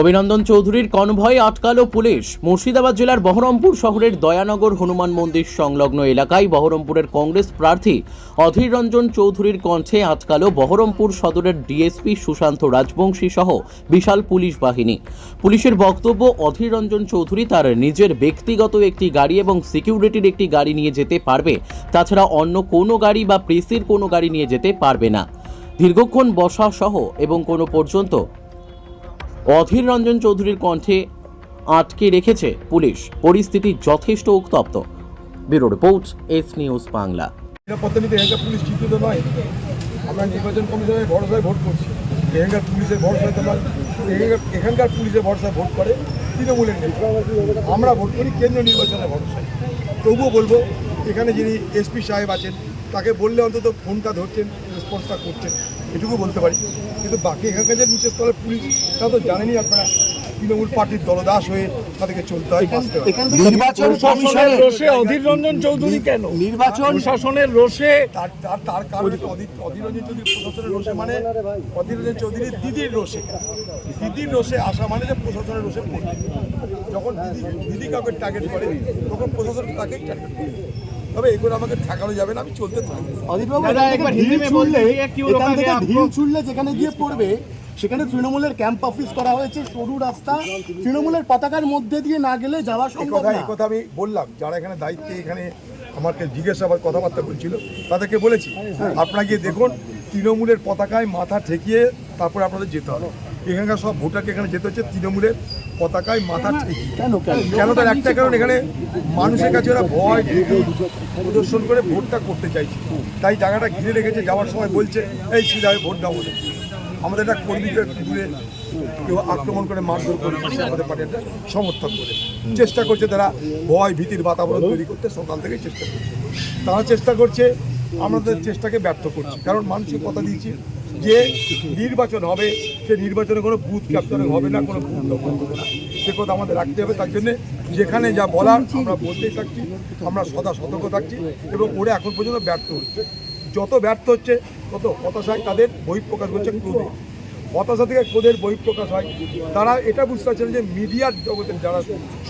অভিনন্দন চৌধুরীর convoy আটকালো police. Murshidabad জেলার বহরমপুর শহরের দয়ানগর হনুমান মন্দির সংলগ্ন এলাকায় বহরমপুরের কংগ্রেস প্রার্থী অধীর রঞ্জন চৌধুরীর কণ্ঠে আটকালো বহরমপুর সদরের ডিএসপি সুশান্ত রাজবংশী সহ বিশাল পুলিশ বাহিনী। পুলিশের বক্তব্য, অধীর রঞ্জন চৌধুরী তার নিজের ব্যক্তিগত একটি গাড়ি এবং সিকিউরিটির একটি গাড়ি নিয়ে যেতে পারবে। তাছাড়া অন্য কোনো গাড়ি বা প্রেসির কোনো গাড়ি নিয়ে যেতে পারবে না। দীর্ঘক্ষণ বসা সহ এবং কোনো পর্যন্ত অধীর রঞ্জন চৌধুরীর কণ্ঠে আটকে রেখেছে পুলিশ। পরিস্থিতি যথেষ্ট উত্তপ্ত। Bureau report, S news Bangla. Police চিন্তিত নয়। আমরা নির্বাচন কমিশনের ভরসায় ভোট করছি। এখানকার পুলিশের ভরসায় তো নয়। এখানকার পুলিশের ভরসায় ভোট করে তৃণমূলের আমরা ভোট করি কেন্দ্রীয় নির্বাচনের ভরসায়। তবুও বলব, এখানে যিনি এসপি সাহেব আছেন, তাকে বললে অন্তত ফোনটা ধরছেন রেসপন্সটা করছেন। এটুকু বলতে পারি। কিন্তু বাকি এখানকার যে নিচের স্তরের পুলিশ তা তো জানেনি আপনারা। তৃণমূল পার্টির দলদাস হয়ে তাদেরকে চলতে হয় নির্বাচন শাসনের রোষে অধীর রঞ্জন চৌধুরী কেন? নির্বাচন শাসনের রোষে তার তার তার কারণে অধীর রঞ্জন চৌধুরী প্রশাসনের রোষে মানে অধীর রঞ্জন চৌধুরীর দিদির রোষে। দিদির রোষে আসা মানে যে প্রশাসনের রোষে পড়ে। যখন দিদি দিদি কাউকে টার্গেট করে তখন প্রশাসন তাকেই টার্গেট করে। আমাকে ঠেকানো যাবে না আমি চলতে থাকব। অধীরবাবু একবার হিন্দি বললে এখান থেকে ছুড়লে যেখানে গিয়ে পড়বে সেখানে তৃণমূলের ক্যাম্প অফিস করা হয়েছে সরু রাস্তা। তৃণমূলের পতাকার মধ্যে দিয়ে না গেলে যাওয়া সম্ভব না। কথা আমি বললাম যারা এখানে দায়িত্বে এখানে আমাকে জিজ্ঞাসাবাদ কথাবার্তা বলছিল তাদেরকে বলেছি আপনারা গিয়ে দেখুন তৃণমূলের পতাকায় মাথা ঠেকিয়ে তারপরে আপনাদের যেতে হবে। এখানকার সব ভোটারকে এখানে যেতে হচ্ছে তৃণমূলের পতাকায় মাথা ঠেকিয়ে। কেন? তার একটা কারণ এখানে মানুষের কাছে ওরা ভয় ভীতি প্রদর্শন করে ভোটটা করতে চাইছে। তাই জায়গাটা ঘিরে রেখেছে যাওয়ার সময় বলছে এই সিধায় ভোট দাও বলে আমাদের একটা কর্মীকে দূরে কেউ আক্রমণ করে মারধর করে আমাদের পার্টি একটা সমর্থন করে। চেষ্টা করছে তারা ভয় ভীতির বাতাবরণ তৈরি করতে, সকাল থেকেই চেষ্টা করছে। তারা চেষ্টা করছে, আমাদের চেষ্টাকে ব্যর্থ করছি। কারণ মানুষকে কথা দিয়েছি যে নির্বাচন হবে, সে নির্বাচনে কোনো বুথ ক্যাপচারিং হবে না, কোনো বুথ হবে না। সে কথা আমাদের রাখতে হবে, তার জন্যে যেখানে যা বলার আমরা বলতেই থাকছি, আমরা সদা সতর্ক থাকছি এবং ওরা এখন পর্যন্ত ব্যর্থ হচ্ছে। যত ব্যর্থ হচ্ছে তত হতাশায় তাদের বহিঃপ্রকাশ করছে ক্রোধে। হতাশা থেকে ক্রোধের বহিঃপ্রকাশ হয়। তারা এটা বুঝতে পারছেন যে মিডিয়ার জগতের যারা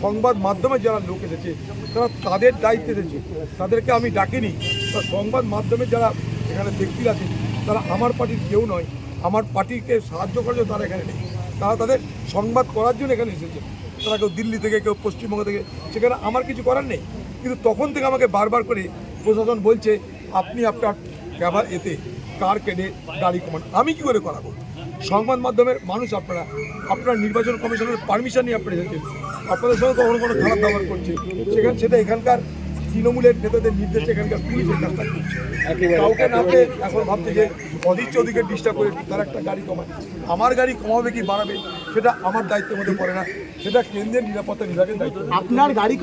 সংবাদ মাধ্যমে যারা লোক এসেছে, তারা তাদের দায়িত্বে এসেছে। তাদেরকে আমি ডাকিনি। তা সংবাদ মাধ্যমে যারা এখানে ব্যক্তি আছে তারা আমার পার্টির কেউ নয়। আমার পার্টিকে সাহায্য করার জন্য তারা এখানে নেই। তারা তাদের সংবাদ করার জন্য এখানে এসেছে। তারা কেউ দিল্লি থেকে, কেউ পশ্চিমবঙ্গ থেকে, সেখানে আমার কিছু করার নেই। কিন্তু তখন থেকে আমাকে বারবার করে প্রশাসন বলছে, আপনি আপনার ব্যবহার এতে কার কেটে গাড়ি কমান? আমি কি করে করাবো? সংবাদ মাধ্যমের মানুষ আপনারা আপনার নির্বাচন কমিশনের পারমিশন নিয়ে আপনারা এসেছেন। আপনাদের সঙ্গে কখনো কোনো খারাপ ব্যবহার করছে? সেখানে সেটা এখানকার তৃণমূলের নেতাদের নির্দেশে এখানকার পুলিশের কাজটা করছে। কাউকে না পেয়ে এখন ভাবছে যে অধীর চৌধুরীকে ডিস্টার্ব করে তার একটা গাড়ি কমায়। আমার গাড়ি কমাবে কি বাড়াবে? সেটা আমার দায়িত্বের মধ্যে পড়ে না। সেটা কেন্দ্রের নিরাপত্তা বিভাগের দায়িত্ব। আপনার গাড়ি